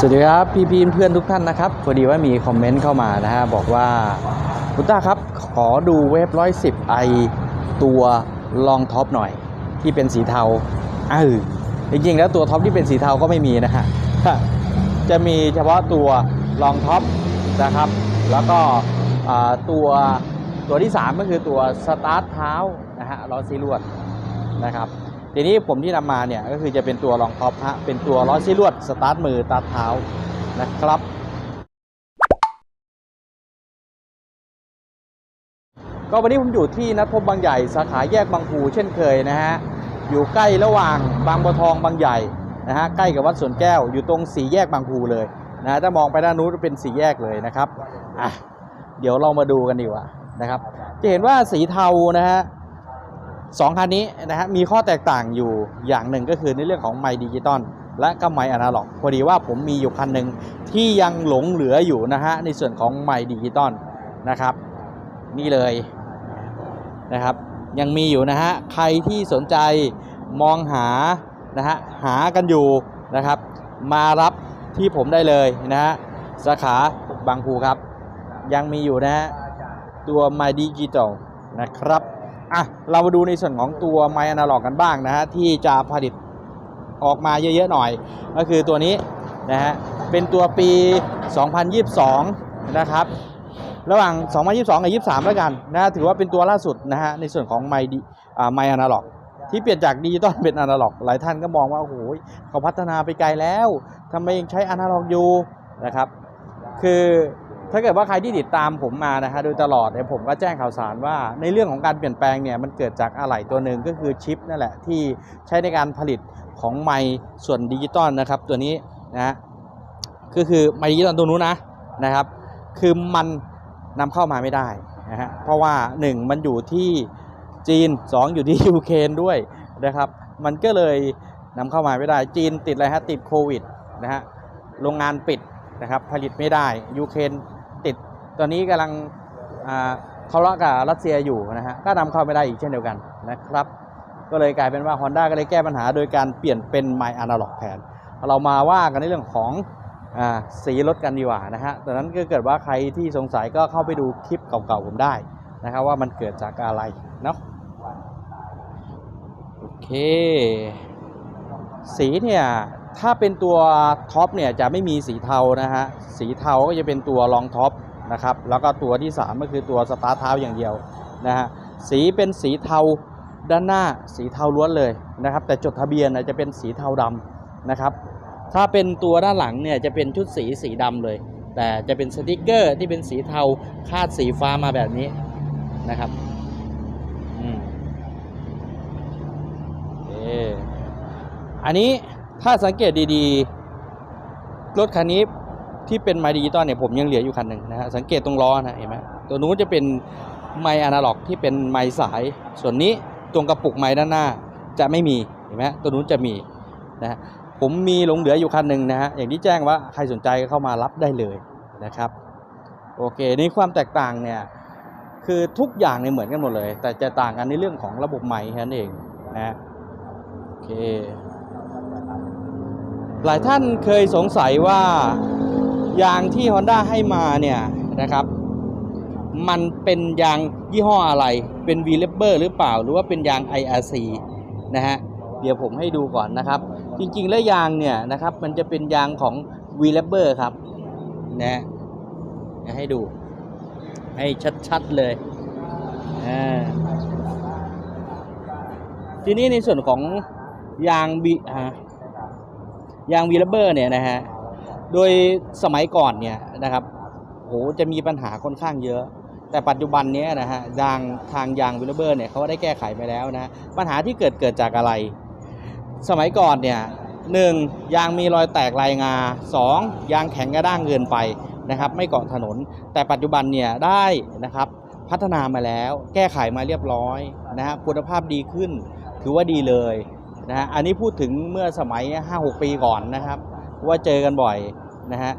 สวัสดีครับ พี่พีเพื่อนทุกท่านนะครับพอดีว่ามีคอมเมนต์เข้ามานะฮะบอกว่าคุณต้าครับ ขอดูเวฟร้อยสิบไอตัวลองท็อปหน่อย ที่เป็นสีเทาเออจริงๆแล้วตัวท็อปที่เป็นสีเทาก็ไม่มีนะฮะจะมีเฉพาะตัวลองท็อปนะครับ แล้วก็ตัวตัวที่ 3 ก็คือตัวสตาร์ทเท้านะฮะล้อซีลวดนะครับ ทีนี้ผมที่นำมาเนี่ยก็คือจะเป็นตัวรองท็อปฮะเป็นตัวล้อซีลวดสตาร์ทมือสตาร์ทเท้านะครับ ก็วันนี้ผมอยู่ที่นัดพบบางใหญ่สาขาแยกบางปูเช่นเคยนะฮะอยู่ใกล้ระหว่างบางบัวทองบางใหญ่นะฮะใกล้กับวัดสวนแก้วอยู่ตรงสี่แยกบางปูเลยนะฮะถ้ามองไปด้านนู้นเป็นสี่แยกเลยนะครับอะเดี๋ยวเรามาดูกันดีกว่านะครับ จะเห็นว่าสีเทานะฮะ สองคันนี้นะฮะมีข้อแตกต่างอยู่อย่างหนึ่งก็คือในเรื่องของไมค์ดิจิตอลและก็ไมค์อนาล็อกพอดีว่าผมมีอยู่คันหนึ่งที่ยังหลงเหลืออยู่นะฮะในส่วนของไมค์ดิจิตอลนะครับนี่เลยนะครับ ยังมีอยู่นะฮะใครที่สนใจมองหานะฮะหากันอยู่นะครับ มารับที่ผมได้เลยนะฮะสาขาบางพูครับ ยังมีอยู่นะฮะตัว My Digital นะครับ อะเรามาดูในส่วนของตัว My Analog กันบ้างนะฮะที่จะผลิตออกมาเยอะๆหน่อย ก็คือตัวนี้นะฮะเป็นตัวปี 2022 นะครับ ระหว่าง 2022 กับ 23 แล้วกันนะฮะถือว่าเป็นตัวล่าสุดนะฮะในส่วนของไมดีอ่าไมอนาล็อกที่เปลี่ยนจากดิจิตอลเป็นอนาล็อก หลายท่านก็มองว่าโอ้โหเขาพัฒนาไปไกลแล้วทำไมยังใช้อนาล็อกอยู่นะครับ คือ ถ้าเกิดว่าใครที่ติดตามผมมานะฮะโดยตลอดเนี่ยผมก็แจ้งข่าวสารว่า ในเรื่องของการเปลี่ยนแปลงเนี่ยมันเกิดจากอะไหล่ตัวหนึ่งก็คือชิปนั่นแหละที่ใช้ในการผลิตของไมค์ส่วนดิจิตอลนะครับ ตัวนี้นะก็คือไมค์ดิจิตอลตัวนู้นนะนะครับ คือมันนำเข้ามาไม่ได้นะฮะเพราะว่า 1 มันอยู่ที่จีน 2 อยู่ที่ยูเครนด้วยนะครับมันก็เลยนำเข้ามาไม่ได้จีนติดอะไรฮะติดโควิดนะฮะโรงงานปิดนะครับผลิตไม่ได้ยูเครน ตอนนี้กำลังทะเลาะกับรัสเซียอยู่นะฮะก็นำเข้าไม่ได้อีกเช่นเดียวกันนะครับ ก็เลยกลายเป็นว่า Honda ก็เลยแก้ปัญหาโดยการเปลี่ยนเป็น My Analog แทนเรามาว่ากันในเรื่องของอสีรถกันดีกว่านะฮะดังนั้นก็เกิดว่าใครที่สงสัยก็เข้าไปดูคลิปเก่าๆผมได้นะครับว่ามันเกิดจากอะไรเนาะโอเค สีเนี่ยถ้าเป็นตัวท็อปเนี่ยจะไม่มีสีเทานะฮะ สีเทาก็จะเป็นตัวรองท็อป นะครับ แล้วก็ตัวที่ 3 ก็คือตัวสตาร์ทเท้าอย่างเดียวนะฮะสีเป็นสีเทาด้านหน้าสีเทาล้วนเลยนะครับ แต่จดทะเบียนจะเป็นสีเทาดำนะครับ ถ้าเป็นตัวด้านหลังเนี่ยจะเป็นชุดสีสีดำเลย แต่จะเป็นสติกเกอร์ที่เป็นสีเทาคาดสีฟ้ามาแบบนี้นะครับอืมโออันนี้ถ้าสังเกตดีๆ รถคันนี้ ที่เป็นไมดิจิตอลเนี่ยผมยังเหลืออยู่คันหนึ่งนะฮะสังเกตตรงล้อนะเห็นไหมตัวนู้นจะเป็นไมค์อนาล็อกที่เป็นไมสาย ส่วนนี้ตรงกระปุกไมค์ด้านหน้าจะไม่มีเห็นไหมตัวนู้นจะมีนะฮะผมมีหลงเหลืออยู่คันหนึ่งนะฮะอย่างที่แจ้งว่าใครสนใจเข้ามารับได้เลยนะครับโอเคนี่ความแตกต่างเนี่ยคือทุกอย่างเนี่ยเหมือนกันหมดเลย แต่จะต่างกันในเรื่องของระบบใหม่แค่นั้นเองนะโอเคหลายท่านเคยสงสัยว่า ยางที่ Honda ให้มาเนี่ยนะครับ มันเป็นยางยี่ห้ออะไร เป็น v l e b e r หรือเปล่า หรือว่าเป็นยาง IRC นะฮะ เดี๋ยวผมให้ดูก่อนนะครับ จริงๆ แล้วยางเนี่ยนะครับ มันจะเป็นยางของ v l e b e r ครับ นะให้ดู ให้ชัดๆ เลยอ่าทีนี้ในส่วนของยางบีอ่ายาง v l e b e r เนี่ยนะฮะ โดยสมัยก่อนเนี่ยนะครับโหจะมีปัญหาค่อนข้างเยอะ แต่ปัจจุบันเนี้ยนะฮะยางทางยางวิลเบอร์เนี่ยเขาได้แก้ไขไปแล้วนะปัญหาที่เกิดเกิดจากอะไร สมัยก่อนเนี่ยหนึ่งยางมีรอยแตกลายงาสองยางแข็งกระด้างเกินไปนะครับ ไม่เกาะถนน แต่ปัจจุบันเนี่ยได้นะครับพัฒนามาแล้วแก้ไขมาเรียบร้อยนะฮะคุณภาพดีขึ้น ถือว่าดีเลยนะฮะอันนี้พูดถึงเมื่อสมัย 5-6 ปีก่อนนะครับ ว่าเจอกันบ่อย นะฮะ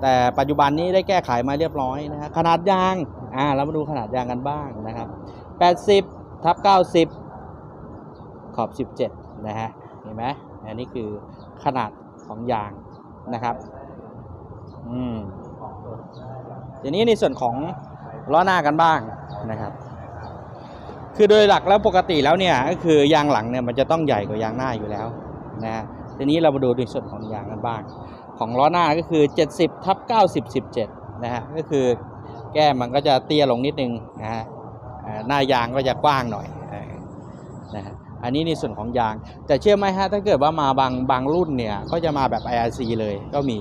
แต่ปัจจุบันนี้ได้แก้ไขมาเรียบร้อยนะฮะขนาดยางอ่าเรามาดูขนาดยางกันบ้างนะครับ 80ทับ90 ขอบ 17 นะฮะเห็นไหมอันนี้คือขนาดของยางนะครับอืมทีนี้ในส่วนของล้อหน้ากันบ้างนะครับ คือโดยหลักแล้วปกติแล้วเนี่ยก็คือยางหลังเนี่ยมันจะต้องใหญ่กว่ายางหน้าอยู่แล้วนะฮะ ทีนี้เรามาดูในส่วนของยางกันบ้าง ของล้อหน้าก็คือ 70ทับ90 17นะฮะก็คือแก้มมันก็จะเตี้ยลงนิดนึงนะฮะหน้ายางก็จะกว้างหน่อยนะฮะอันนี้ในส่วนของยาง แต่เชื่อไหมฮะถ้าเกิดว่ามาบางบางรุ่นเนี่ยก็จะมาแบบ IRC เลยก็มี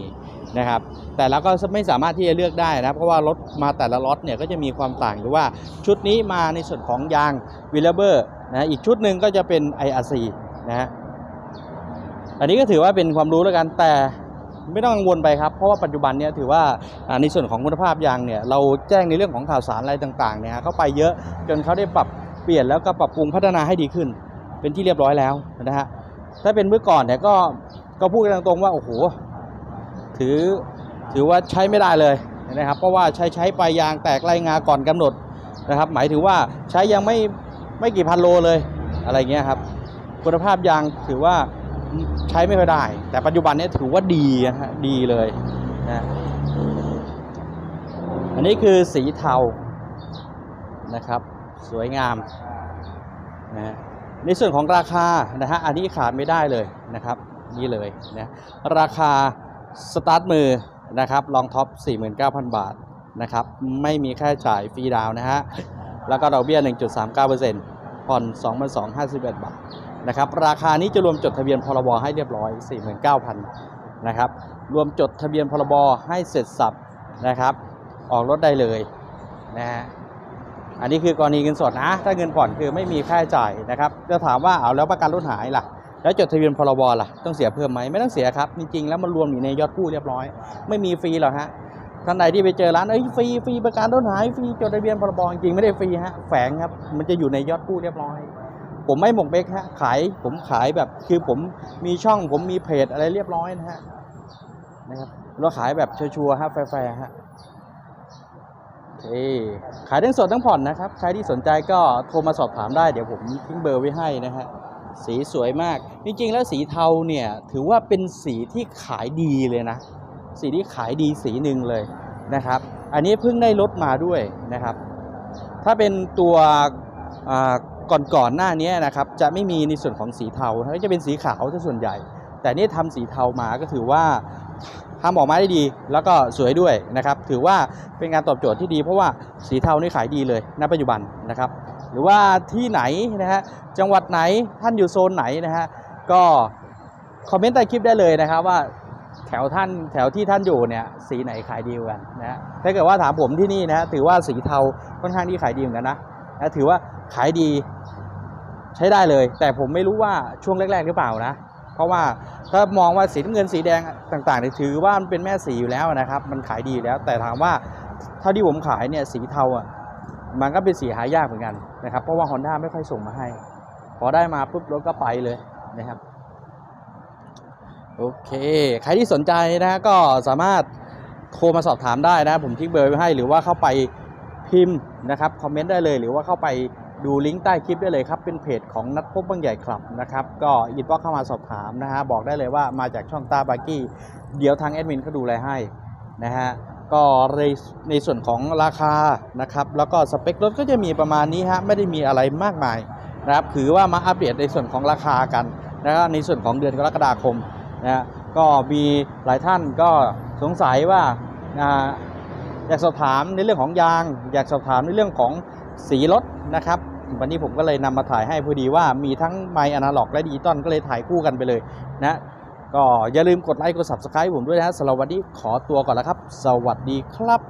นะครับ แต่เราก็ไม่สามารถที่จะเลือกได้นะเพราะว่ารถมาแต่ละล็อตเนี่ยก็จะมีความต่างหรือว่าชุดนี้มาในส่วนของยางวิลเลเบอร์นะอีกชุดหนึ่งก็จะเป็น IRC นะฮะ อันนี้ก็ถือว่าเป็นความรู้แล้วกันแต่ไม่ต้องกังวลไปครับ เพราะว่าปัจจุบันเนี่ยถือว่าในส่วนของคุณภาพยางเนี่ยเราแจ้งในเรื่องของข่าวสารอะไรต่างๆเนี่ยเข้าไปเยอะจนเขาได้ปรับเปลี่ยนแล้วก็ปรับปรุงพัฒนาให้ดีขึ้น เป็นที่เรียบร้อยแล้วนะฮะถ้าเป็นเมื่อก่อนเนี่ยก็ก็พูดกันตรงๆว่าโอ้โหถือถือว่าใช้ไม่ได้เลยนะครับ เพราะว่าใช้ใช้ไปยางแตกไรงาก่อนกำหนดนะครับ หมายถึงว่าใช้ยังไม่ไม่กี่พันโลเลยอะไรเงี้ยครับคุณภาพยางถือว่า ใช้ไม่ค่อยได้ แต่ปัจจุบันนี้ถือว่าดีนะฮะดีเลยนะอันนี้คือสีเทานะครับ สวยงามนะฮะในส่วนของราคานะฮะอันนี้ขาดไม่ได้เลยนะครับ นี่เลยนะราคาสตาร์ทมือนะครับลองท็อป 49,000 บาทนะครับ ไม่มีค่าใช้จ่ายฟรีดาวน์นะฮะ แล้วก็ดอกเบี้ย 1.39%ผ่อน 2,251 บาท นะครับราคานี้จะรวมจดทะเบียนพรบให้เรียบร้อย 49,000นะครับรวมจดทะเบียนพรบให้เสร็จสับนะครับออกรถได้เลยนะฮะอันนี้คือกรณีเงินสดนะ ถ้าเงินผ่อนคือไม่มีค่าใช้จ่ายนะครับจะถามว่าเอาแล้วประกันรถหายล่ะ แล้วจดทะเบียนพรบล่ะต้องเสียเพิ่มไหมไม่ต้องเสียครับ จริงๆแล้วมันรวมอยู่ในยอดกู้เรียบร้อย ไม่มีฟรีหรอกฮะท่านใดที่ไปเจอร้านเอ้ยฟรีฟรีประกันรถหายฟรีจดทะเบียนพรบจริงไม่ได้ฟรีฮะแฝงครับมันจะอยู่ในยอดกู้เรียบร้อย ผมไม่หมกเบกฮะขายผมขายแบบคือผมมีช่องผมมีเพจอะไรเรียบร้อยนะฮะนะครับเราขายแบบชัวร์ฮะแฟร์ฮะโอเคขายทั้งสดทั้งผ่อนนะครับ ใครที่สนใจก็โทรมาสอบถามได้เดี๋ยวผมทิ้งเบอร์ไว้ให้นะฮะสีสวยมาก จริง ๆ แล้วสีเทาเนี่ยถือว่าเป็นสีที่ขายดีเลยนะ สีที่ขายดีสีหนึ่งเลยนะครับ อันนี้เพิ่งได้ลดมาด้วยนะครับ ถ้าเป็นตัวอ่า ก่อนๆหน้านี้นะครับจะไม่มีในส่วนของสีเทาก็จะเป็นสีขาวซะส่วนใหญ่ แต่นี่ทำสีเทามาก็ถือว่าทำออกมาได้ดี แล้วก็สวยด้วยนะครับ ถือว่าเป็นการตอบโจทย์ที่ดี เพราะว่าสีเทานี่ขายดีเลยณปัจจุบันนะครับ หรือว่าที่ไหนนะฮะจังหวัดไหนท่านอยู่โซนไหนนะฮะก็คอมเมนต์ใต้คลิปได้เลยนะครับว่าแถวท่านแถวที่ท่านอยู่เนี่ยสีไหนขายดีกว่ากันนะถ้าเกิดว่าถามผมที่นี่นะถือว่าสีเทาค่อนข้างที่ขายดีเหมือนกันนะ นะถือว่าขายดีใช้ได้เลย แต่ผมไม่รู้ว่าช่วงแรกๆหรือเปล่านะ เพราะว่าถ้ามองว่าสีน้ำเงินสีแดงต่างๆเนี่ยถือว่ามันเป็นแม่สีอยู่แล้วนะครับ มันขายดีแล้ว แต่ถามว่าเท่าที่ผมขายเนี่ยสีเทาอะมันก็เป็นสีหายากเหมือนกันนะครับ เพราะว่า Honda ไม่ค่อยส่งมาให้ พอได้มาปุ๊บรถก็ไปเลยนะครับโอเค ใครที่สนใจนะฮะก็สามารถโทรมาสอบถามได้นะ ผมทิ้งเบอร์ไว้ให้หรือว่าเข้าไป พิมพ์นะครับคอมเมนต์ได้เลยหรือว่าเข้าไปดูลิงก์ใต้คลิปได้เลยครับ เป็นเพจของนัดพบบางใหญ่คลับนะครับก็อินบ็อกเข้ามาสอบถามนะฮะบอกได้เลยว่ามาจากช่องตาบากี้เดี๋ยวทางแอดมินเขาดูแลให้นะฮะก็ในในส่วนของราคานะครับแล้วก็สเปครถก็จะมีประมาณนี้ฮะไม่ได้มีอะไรมากมายนะครับถือว่ามาอัปเดตในส่วนของราคากันนะครับในส่วนของเดือนกรกฎาคมนะฮะก็มีหลายท่านก็สงสัยว่า อ่าอยากสอบถามในเรื่องของยาง อยากสอบถามในเรื่องของสีรถนะครับ วันนี้ผมก็เลยนำมาถ่ายให้พอดีว่ามีทั้งไมค์อนาล็อกและดิจิตอลก็เลยถ่ายคู่กันไปเลยนะก็อย่าลืมกดไลค์กด subscribe ผมด้วยนะฮะสำหรับวันนี้ขอตัวก่อนแล้วครับ สวัสดีครับ